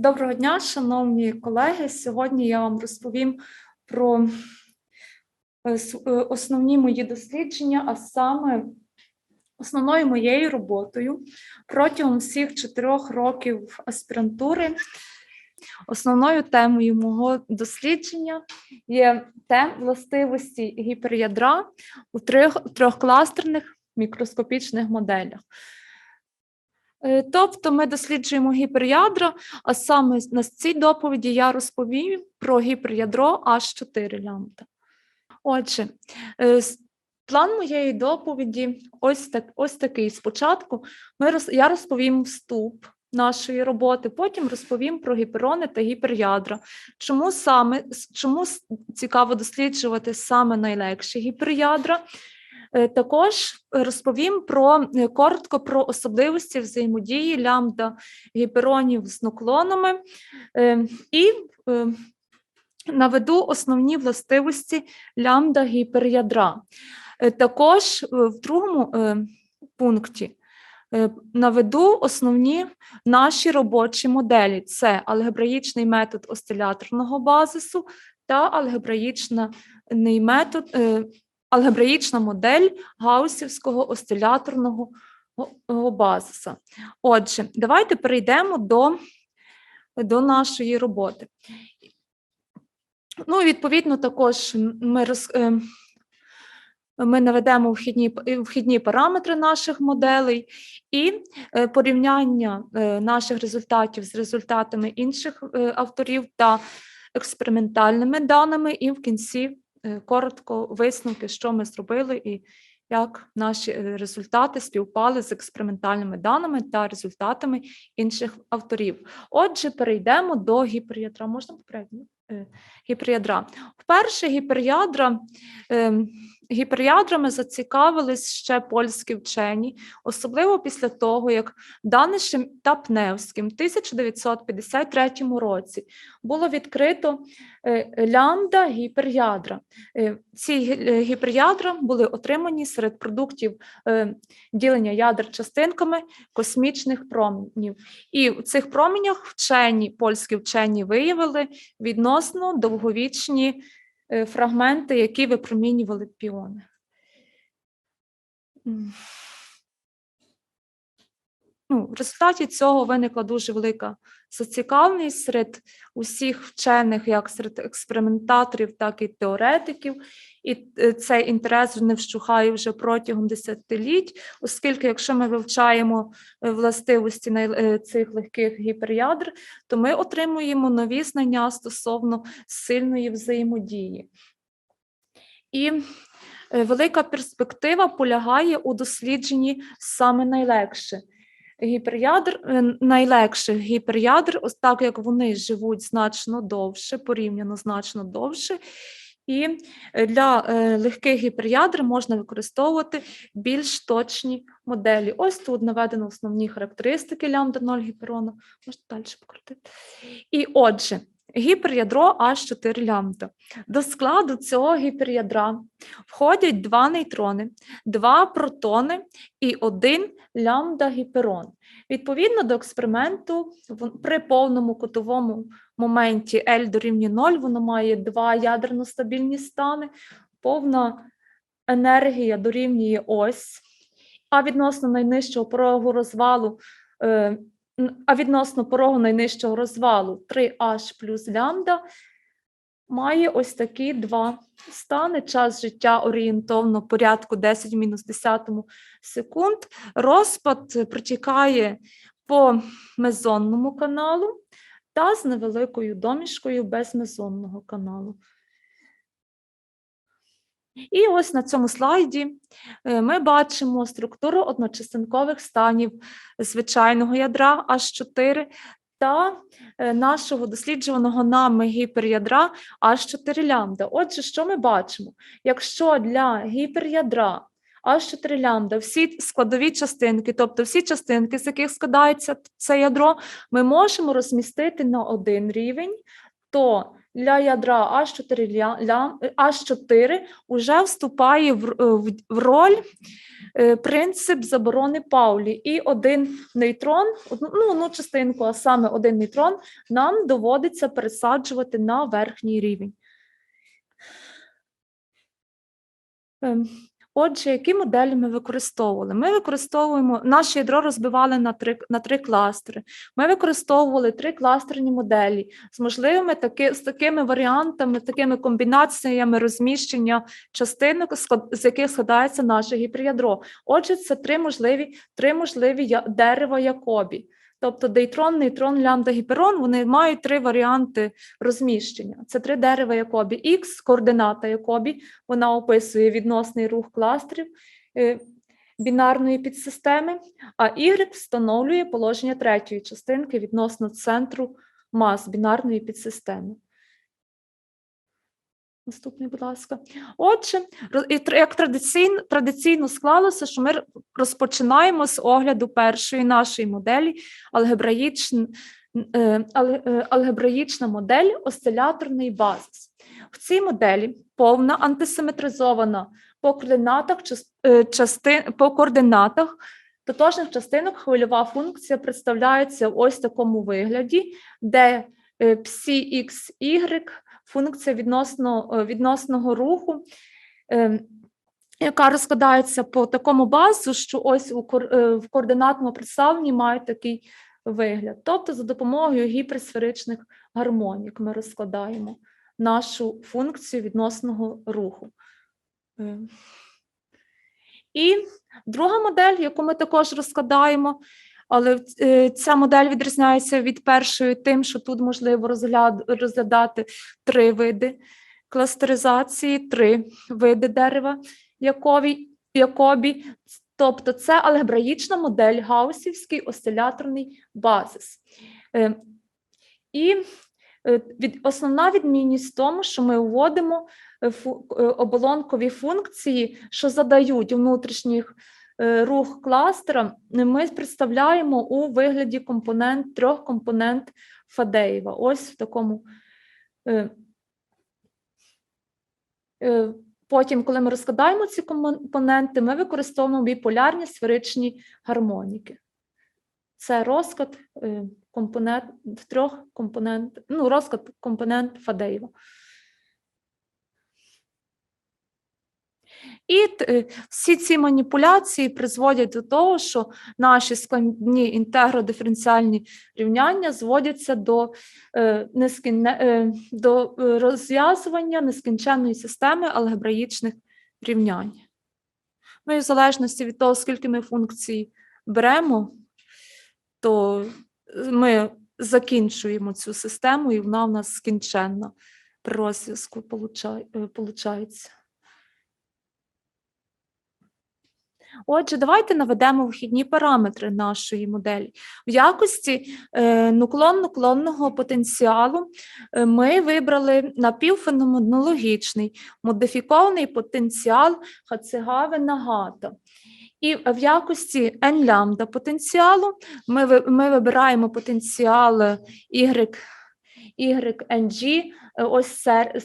Доброго дня, шановні колеги. Сьогодні я вам розповім про е, е, основні мої дослідження, а саме основною моєю роботою протягом всіх чотирьох років аспірантури. Основною темою мого дослідження є те властивості гіперядра у трьох, трьохкластерних мікроскопічних моделях. Е, Тобто ми досліджуємо гіперядра, а саме на цій доповіді я розповім про гіперядро H4 лямбда. Отже, е, план моєї доповіді ось, так, ось такий. Спочатку ми роз, я розповім вступ нашої роботи, потім розповім про гіперони та гіперядра. Чому саме чому цікаво досліджувати саме найлегші гіперядра? Е, Також розповім про е, коротко про особливості взаємодії лямбда гіперонів з нуклонами е, і наведу основні властивості лямбда гіперядра. Також в другому пункті наведу основні наші робочі моделі: це алгебраїчний метод осциляторного базису та алгебраїчний метод. Алгебраїчна модель гаусівського осциляторного го- го базиса. Отже, давайте перейдемо до, до нашої роботи. Ну, відповідно, також ми, роз, е, ми наведемо вхідні, вхідні параметри наших моделей і е, порівняння е, наших результатів з результатами інших авторів та експериментальними даними, і в кінці коротко висновки, що ми зробили, і як наші е, результати співпали з експериментальними даними та результатами інших авторів. Отже, перейдемо до гіперядра. Можна попередньо? Е, Гіперядра. Вперше гіперядра, гіперядрами зацікавились ще польські вчені, особливо після того, як Данишем та Пневським в 1953 році було відкрито е, лямбда гіперядра. Е, Ці е, гіперядра були отримані серед продуктів ділення ядер частинками космічних променів. І в цих променях вчені, польські вчені виявили відносно довговічні фрагменти, які випромінювали піони. Ну, в результаті цього виникла дуже велика зацікавленість серед усіх вчених, як серед експериментаторів, так і теоретиків. І е, цей інтерес не вщухає вже протягом десятиліть, оскільки, якщо ми вивчаємо е, властивості е, цих легких гіперядр, то ми отримуємо нові знання стосовно сильної взаємодії. І велика перспектива полягає у дослідженні саме найлегше гіперядр, найлегших гіперядр, ось так як вони живуть значно довше, порівняно значно довше. І е, для е, легких гіперядр можна використовувати більш точні моделі. Ось тут наведено основні характеристики лямбда 0 гіперону. Можна далі покрутити. І отже, гіперядро H4 лямбда. До складу цього гіперядра входять два нейтрони, два протони і один лямбда-гіперон. Відповідно до експерименту, при повному котовому моменті L дорівнює 0, воно має два ядерно стабільні стани, повна енергія дорівнює ось, а відносно найнижчого порогу розвалу, е, а відносно порогу найнижчого розвалу 3H плюс лямбда має ось такі два стани. Час життя орієнтовно порядку 10 мінус 10 секунд. Розпад протікає по мезонному каналу та з невеликою домішкою без мезонного каналу. І ось на цьому слайді е, ми бачимо структуру одночастинкових станів звичайного ядра H4 та е, нашого досліджуваного нами гіперядра H4 лямбда. Отже, що ми бачимо? Якщо для гіперядра H4 лямбда всі складові частинки, тобто всі частинки, з яких складається це ядро, ми можемо розмістити на один рівень, то для ядра H4, ля- е, H4 вже вступає в, е, в, в роль е, принцип заборони Паулі. І один нейтрон, ну, одну частинку, а саме один нейтрон, нам доводиться пересаджувати на верхній рівень. Отже, які моделі ми використовували? Ми використовуємо наше ядро розбивали на три, на три кластери. Ми використовували три кластерні моделі з можливими таки, з такими варіантами, такими комбінаціями розміщення частинок, з яких складається наше гіперядро. Отже, це три можливі, три можливі дерева Якобі. Тобто дейтрон, нейтрон, лямбда, гіперон, вони мають три варіанти розміщення. Це три дерева Якобі. Х, координата Якобі, вона описує відносний рух кластерів е, бінарної підсистеми, а Y встановлює положення третьої частинки відносно центру мас бінарної підсистеми. Наступний, будь ласка. Отже, як традиційно, традиційно склалося, що ми розпочинаємо з огляду першої нашої моделі алгебраїчн, е, е, алгебраїчна модель осциляторний базис. В цій моделі повна антисиметризована по координатах, е, частин, по координатах тотожних частинок хвильова функція представляється в ось такому вигляді, де псі x, y функція відносно, е, відносного руху, е, яка розкладається по такому базу, що ось у е, в координатному представленні має такий вигляд. Тобто за допомогою гіперсферичних гармонік ми розкладаємо нашу функцію відносного руху. Е, І друга модель, яку ми також розкладаємо, але е, ця модель відрізняється від першої тим, що тут можливо розглядати три види кластеризації, три види дерева Якові, Якобі. Тобто це алгебраїчна модель гаусівський осциляторний базис. Е, І е, основна відмінність в тому, що ми вводимо оболонкові функції, що задають внутрішніх рух кластера, ми представляємо у вигляді компонент трьох компонент Фадеєва. Ось в такому. е, е, Потім, коли ми розкладаємо ці компоненти, ми використовуємо біполярні сферичні гармоніки. Це розклад е, компонент трьох компонент, ну, розклад компонент Фадеєва. І всі ці маніпуляції призводять до того, що наші складні інтегродиференціальні рівняння зводяться до, е, е, до е, розв'язування нескінченної системи алгебраїчних рівнянь. Ну і в залежності від того, скільки ми функцій беремо, то ми закінчуємо цю систему, і вона в нас скінченна при розв'язку виходить. Отже, давайте наведемо вхідні параметри нашої моделі. В якості е, нуклон-нуклонного потенціалу е, ми вибрали напівфеноменологічний модифікований потенціал Хацегаве-Нагата. І в якості n-лямбда потенціалу ми, ми вибираємо потенціал y, YNG, е, ось сер,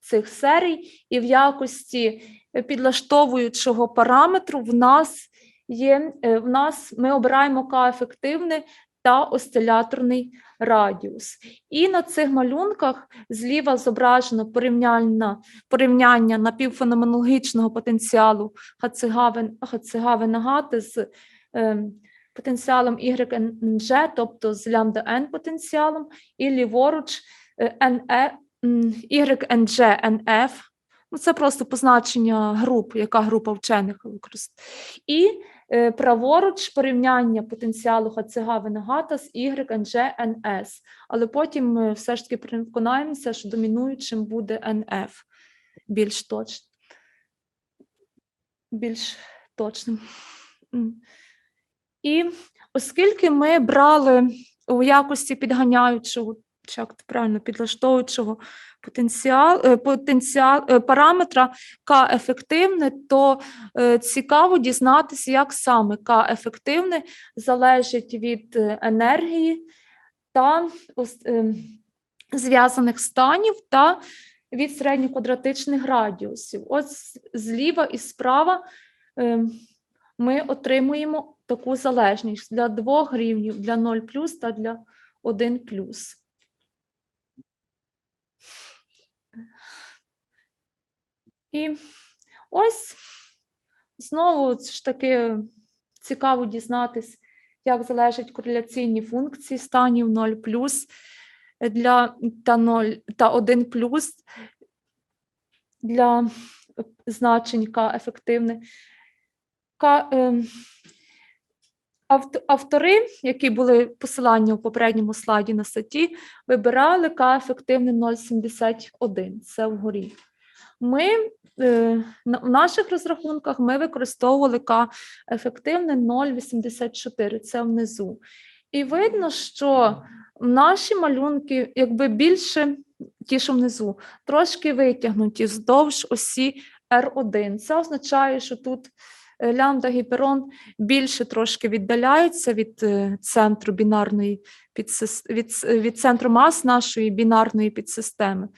цих серій, і в якості підлаштовуючого параметру в нас є е, в нас ми обираємо К-ефективний та осциляторний радіус. І на цих малюнках зліва зображено порівняння, порівняння напівфеноменологічного потенціалу Хацигаве-Нагати з е, потенціалом YNG, тобто з лямбда n потенціалом, і ліворуч е, м, YNG NF, ну це просто позначення груп, яка група вчених використовує. І е, праворуч порівняння потенціалу Хацигаве-Нагата з YNG NS, але потім ми все ж таки переконаємося, що домінуючим буде NF більш точно. Більш точним. І оскільки ми брали у якості підганяючого, чи як правильно підлаштовуючого потенціал, е, потенціал е, параметра К ефективне, то е, цікаво дізнатися, як саме К ефективне залежить від енергії та зв'язаних станів та від середньоквадратичних радіусів. От зліва і справа ми отримуємо таку залежність для двох рівнів, для 0 та для 1 І ось знову ж таки цікаво дізнатись, як залежать кореляційні функції станів 0 для та 0 та 1 для е, значень К ефективне. К, ем, авт- Автори, які були посилання у попередньому слайді на статті, вибирали К ефективне 0,71. Це вгорі. Ми е, в наших розрахунках ми використовували К ефективне 0,84. Це внизу. І видно, що наші малюнки, якби більше, ті, що внизу, трошки витягнуті вздовж осі R1. Це означає, що тут е, лямбда гіперон більше трошки віддаляється від е, центру бінарної підсис... від, від центру мас нашої бінарної підсистеми.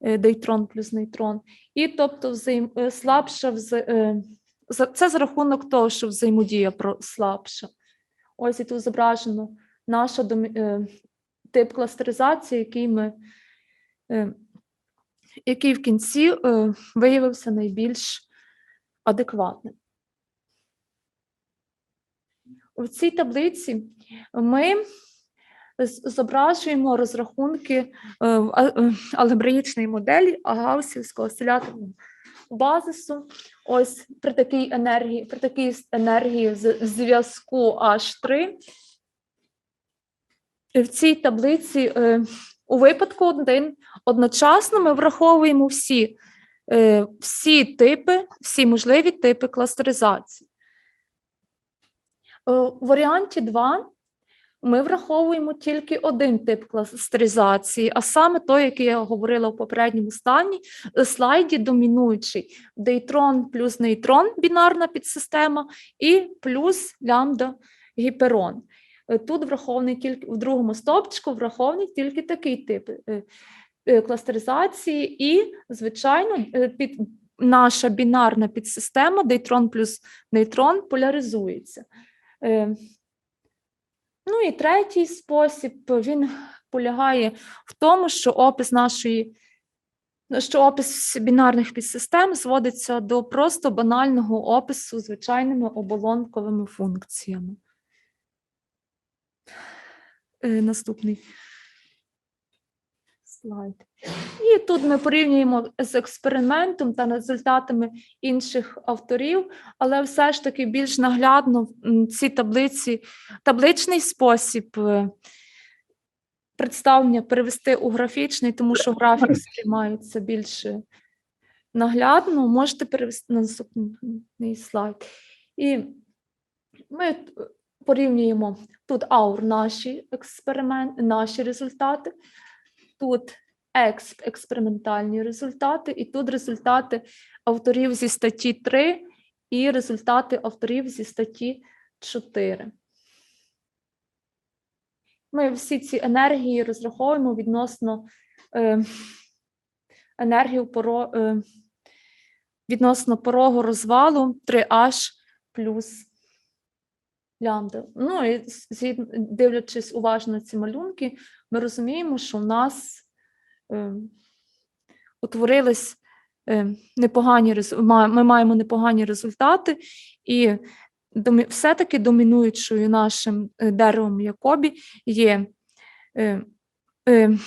Е, Дейтрон плюс нейтрон. І тобто взаєм... е, слабша вз... е, це за рахунок того, що взаємодія слабша. Ось і тут зображено наша домі... е, тип кластеризації, який ми е, який в кінці е, виявився найбільш адекватним. У цій таблиці ми зображуємо розрахунки е, в а- е, алгебраїчної моделі гаусівського осциляторного базису. Ось при такій енергії, при такій енергії зв'язку H3 в цій таблиці е, у випадку один одночасно ми враховуємо всі, е, всі типи, всі можливі типи кластеризації. Е, У варіанті 2 ми враховуємо тільки один тип кластеризації, а саме той, який я говорила в попередньому стані, е, слайді домінуючий дейтрон плюс нейтрон, бінарна підсистема, і плюс лямбда гіперон. Е, Тут врахований тільки в другому стовпчику врахований тільки такий тип е, кластеризації, і, звичайно, під наша бінарна підсистема дейтрон плюс нейтрон поляризується. Ну і третій спосіб він полягає в тому, що опис нашої що опис бінарних підсистем зводиться до просто банального опису звичайними оболонковими функціями. Е, Наступний слайд. І тут ми порівнюємо з експериментом та результатами інших авторів, але все ж таки більш наглядно ці таблиці, табличний спосіб е, представлення перевести у графічний, тому що графік сприймається більше наглядно. Можете перевести на наступний слайд. І ми порівнюємо тут аур наші експерименти, наші результати, тут експ, експериментальні результати, і тут результати авторів зі статті 3 і результати авторів зі статті 4. Ми всі ці енергії розраховуємо відносно е, енергію поро, е, відносно порогу розвалу 3H плюс лямбда. Ну і дивлячись уважно ці малюнки, ми розуміємо, що в нас е, утворились е, непогані ми маємо непогані результати, і домі- все-таки домінуючою нашим е, деревом Якобі є е, е,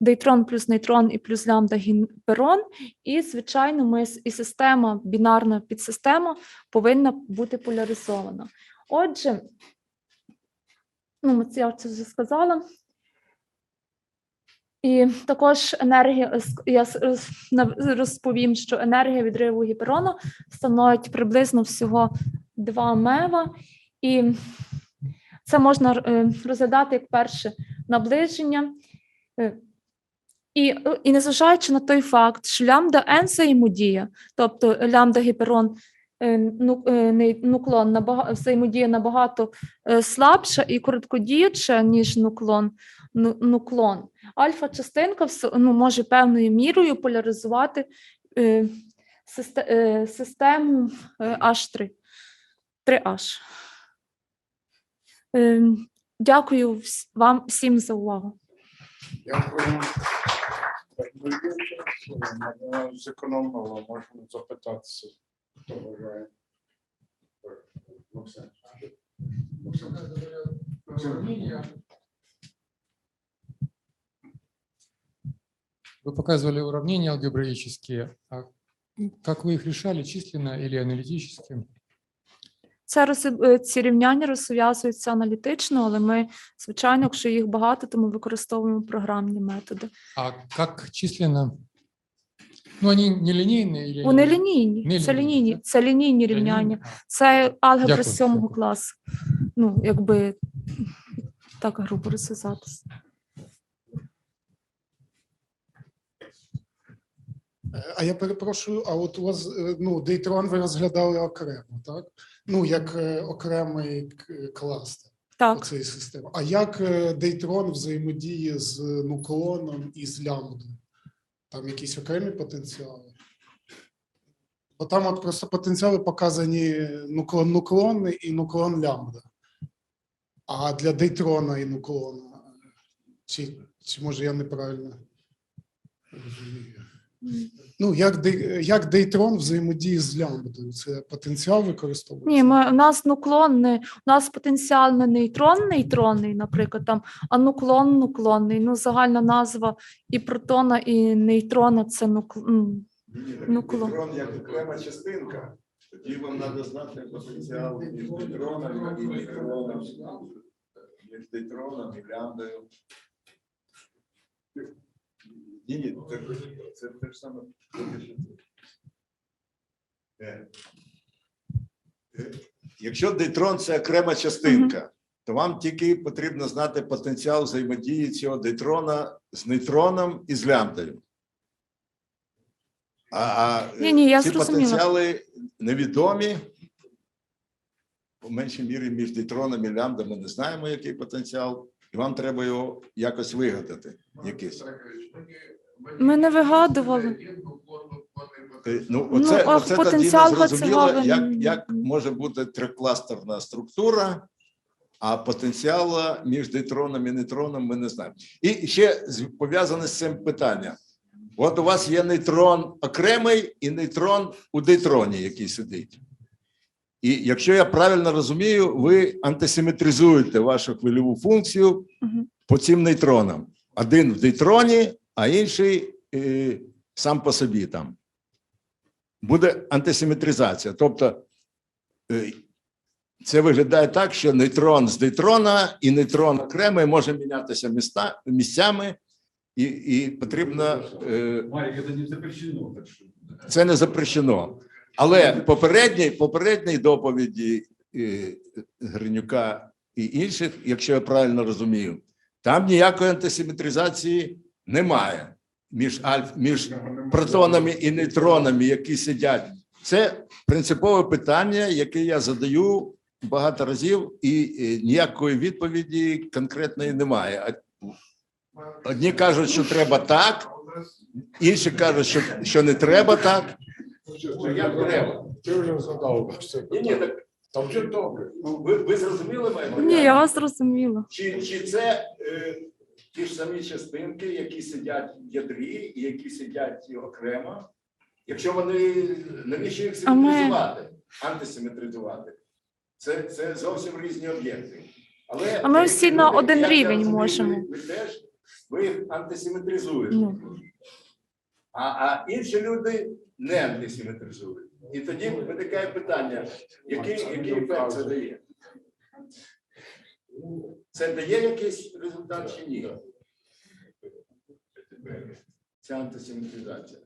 дейтрон плюс нейтрон і плюс лямбда гіперон, і, звичайно, ми і система, бінарна підсистема повинна бути поляризована. Отже, ну, я це вже сказала. І також енергія, я розповім, що енергія відриву гіперону становить приблизно всього 2 мева, і це можна е, розглядати як перше наближення. Е, І, і незважаючи на той факт, що лямбда n взаємодія, тобто лямбда гіперон нуклон набага- взаємодія набагато е, слабша і короткодіюча, ніж нуклон. ну- нуклон. Альфа-частинка ну, може певною мірою поляризувати е, е, систему е, H3. 3H. Е, Дякую вам всім за увагу. Дякую. Ну, Зекономила, можна запитатися, хто бажає. Так, Максим. Максим. Вы показывали уравнения алгебраические. А как вы их решали, численно или аналитически? Це роз- е, ці рівняння розв'язуються аналітично, але ми, звичайно, якщо їх багато, то ми використовуємо програмні методи. А как численно? Ну, они не линейные или... Вони они- лінійні, Не це лінійні, лінійні, це лінійні рівняння. Це алгебра з сьомого класу. Ну, якби так грубо розв'язатися. А я перепрошую, а от у вас е, ну, Дейтрон ви розглядали окремо, так? Ну, як е, окремий кластер Так. цієї системи. А як е, Дейтрон взаємодіє з нуклоном і з лямбдою? Там якісь окремі потенціали? Бо там от просто потенціали показані нуклон нуклон і нуклон лямбда. А для дейтрона і нуклона. Чи, чи може я неправильно розумію? Ну, як, як дейтрон взаємодіє з лямбдою? Це потенціал використовується? Ні, ми, у нас нуклон не, у нас потенціал не нейтрон нейтронний, наприклад, там, а нуклон нуклонний. Ну, загальна назва і протона, і нейтрона це нуклон. Ну, кло- Нейтрон як окрема частинка, тоді вам треба знати потенціал між нейтроном і нейтроном, між нейтроном і лямбдою. Ні, ні, це, це те ж саме. Е. Е, Якщо дейтрон це окрема частинка, то вам тільки потрібно знати потенціал взаємодії цього дейтрона з нейтроном і з лямбдою. А, а Ні, ні, я ці зрозуміла. потенціали невідомі. По меншій мірі між дейтроном і лямбда ми не знаємо, який потенціал, і вам треба його якось вигадати. Якийсь. Ми не вигадували. Ну, Ну, оце, а оце тоді потенціал не зрозуміло, як, як може бути трикластерна структура, а потенціал між дейтроном і нейтроном ми не знаємо. І ще пов'язане з цим питання. От у вас є нейтрон окремий і нейтрон у дейтроні, який сидить. І якщо я правильно розумію, ви антисиметризуєте вашу хвильову функцію Мгм. по цим нейтронам. Один в дейтроні, а інший е, сам по собі там. Буде антисиметризація. Тобто е, це виглядає так, що нейтрон з дейтрона і нейтрон окремий може мінятися міста, місцями, і, і потрібно. Е, Марик, это не запрещено. Це не запрещено. Але попередній, попередній доповіді Гринюка і інших, якщо я правильно розумію, там ніякої антисиметризації немає між альф, між протонами і нейтронами, які сидять. Це принципове питання, яке я задаю багато разів, і е, ніякої відповіді конкретної немає. А Одні кажуть, що треба так, інші кажуть, що, що не треба так. Як треба? Ти вже задав. Ні, ні, так Там вже добре. ну, ви, ви зрозуміли мене? Ні, я вас зрозуміла. Чи, чи це е, ті ж самі частинки, які сидять в ядрі і які сидять окремо? Якщо вони навіщо їх симетризувати, антисиметризувати? Це, це зовсім різні об'єкти. Але А ми всі на один я рівень розумію, можемо. Ви, ви теж ви їх антисиметризуєте. Ну. А, а інші люди не антисиметризують. І тоді виникає питання, який, який ефект це дає? Це дає якийсь результат чи ні? Ця антисиметризація.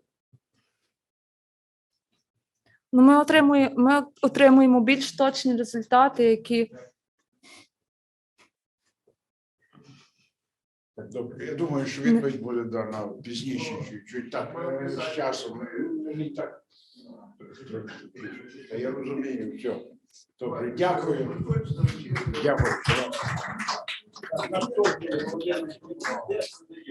Ну, ми отримуємо, ми отримуємо більш точні результати, які Добре, я думаю, що відповідь буде дана пізніше, чуть-чуть так, е, з часом. е, так. Я розумію, все. Добре, дякую. Дякую.